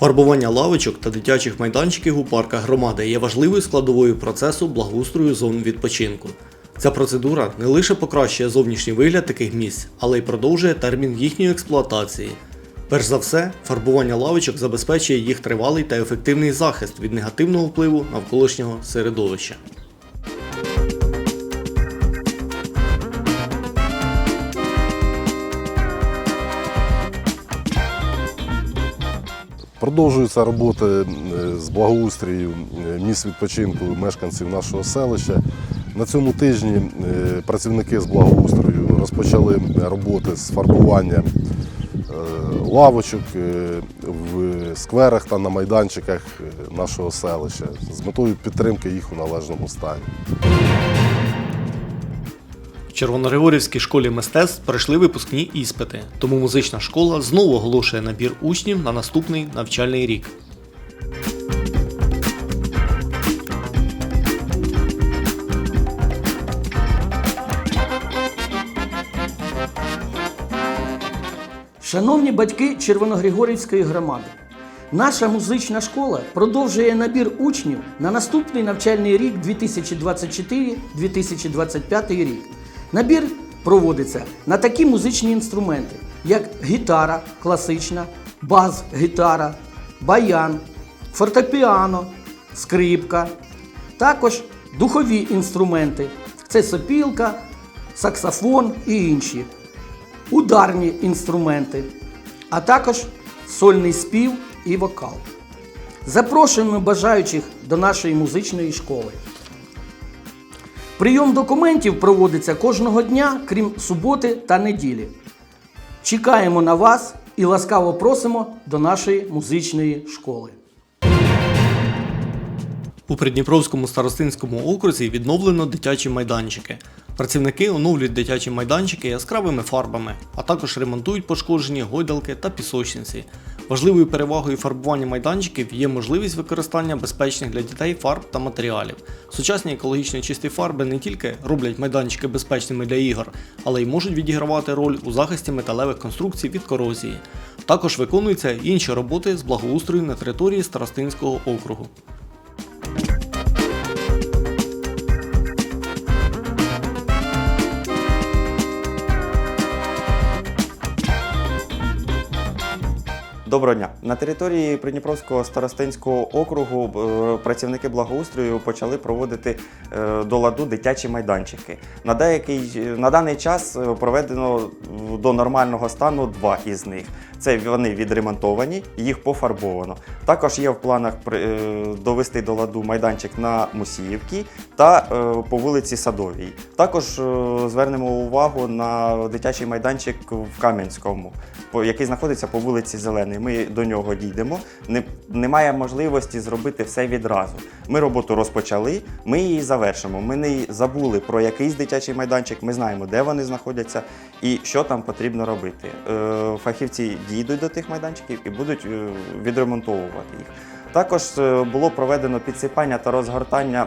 Фарбування лавочок та дитячих майданчиків у парках громади є важливою складовою процесу благоустрою зон відпочинку. Ця процедура не лише покращує зовнішній вигляд таких місць, але й продовжує термін їхньої експлуатації. Перш за все, фарбування лавочок забезпечує їх тривалий та ефективний захист від негативного впливу навколишнього середовища. Продовжуються роботи е, з благоустрію е, місць відпочинку мешканців нашого селища. На цьому тижні е, працівники з благоустрою розпочали роботи з фарбування лавочок в скверах та на майданчиках нашого селища з метою підтримки їх у належному стані. Червоногригорівській школі мистецтв пройшли випускні іспити, тому музична школа знову оголошує набір учнів на наступний навчальний рік. Шановні батьки Червоногригорівської громади, наша музична школа продовжує набір учнів на наступний навчальний рік 2024-2025 рік. Набір проводиться на такі музичні інструменти, як гітара класична, бас-гітара, баян, фортепіано, скрипка, також духові інструменти це сопілка, саксофон і інші ударні інструменти, а також сольний спів і вокал. Запрошуємо бажаючих до нашої музичної школи. Прийом документів проводиться кожного дня, крім суботи та неділі. Чекаємо на вас і ласкаво просимо до нашої музичної школи. У Придніпровському старостинському окрузі відновлено дитячі майданчики. Працівники оновлюють дитячі майданчики яскравими фарбами, а також ремонтують пошкоджені гойдалки та пісочниці. Важливою перевагою фарбування майданчиків є можливість використання безпечних для дітей фарб та матеріалів. Сучасні екологічно чисті фарби не тільки роблять майданчики безпечними для ігор, але й можуть відігравати роль у захисті металевих конструкцій від корозії. Також виконуються інші роботи з благоустрою на території Старостинського округу. Доброго дня. На території Придніпровського старостинського округу е, працівники благоустрою почали проводити е, до ладу дитячі майданчики. На, деякий, на даний час е, проведено до нормального стану два із них. Це вони відремонтовані, їх пофарбовано. Також є в планах довести до ладу майданчик на Мусіївці та по вулиці Садовій. Також звернемо увагу на дитячий майданчик в Кам'янському, який знаходиться по вулиці Зелений. Ми до нього дійдемо. Не, немає можливості зробити все відразу. Ми роботу розпочали, ми її завершимо. Ми не забули про якийсь дитячий майданчик, ми знаємо, де вони знаходяться і що там потрібно робити. Е, Фахівці дійдуть до тих майданчиків і будуть е, відремонтовувати їх. Також е, було проведено підсипання та розгортання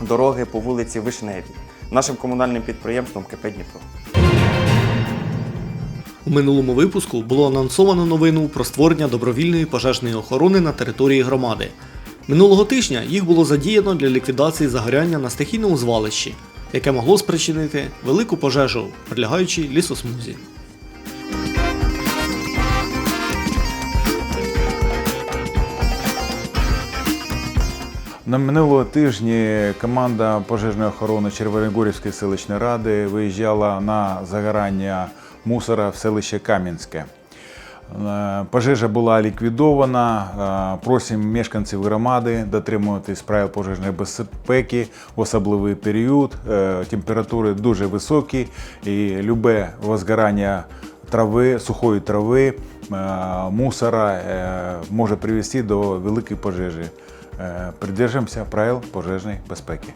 дороги по вулиці Вишневій нашим комунальним підприємством КП Дніпро. У минулому випуску було анонсовано новину про створення добровільної пожежної охорони на території громади. Минулого тижня їх було задіяно для ліквідації загоряння на стихійному звалищі, яке могло спричинити велику пожежу прилягаючій лісосмузі. На минулого тижні команда пожежної охорони Червоногорівської селищної ради виїжджала на загорання мусора в селище Кам'янське. Е, Пожежа була ліквідована. Е, Просимо мешканців громади дотримуватись правил пожежної безпеки в особливий період. Е, Температури дуже високі і любе возгорання трави, сухої трави, мусора може привести до великої пожежі. Е, придержимося правил пожежної безпеки.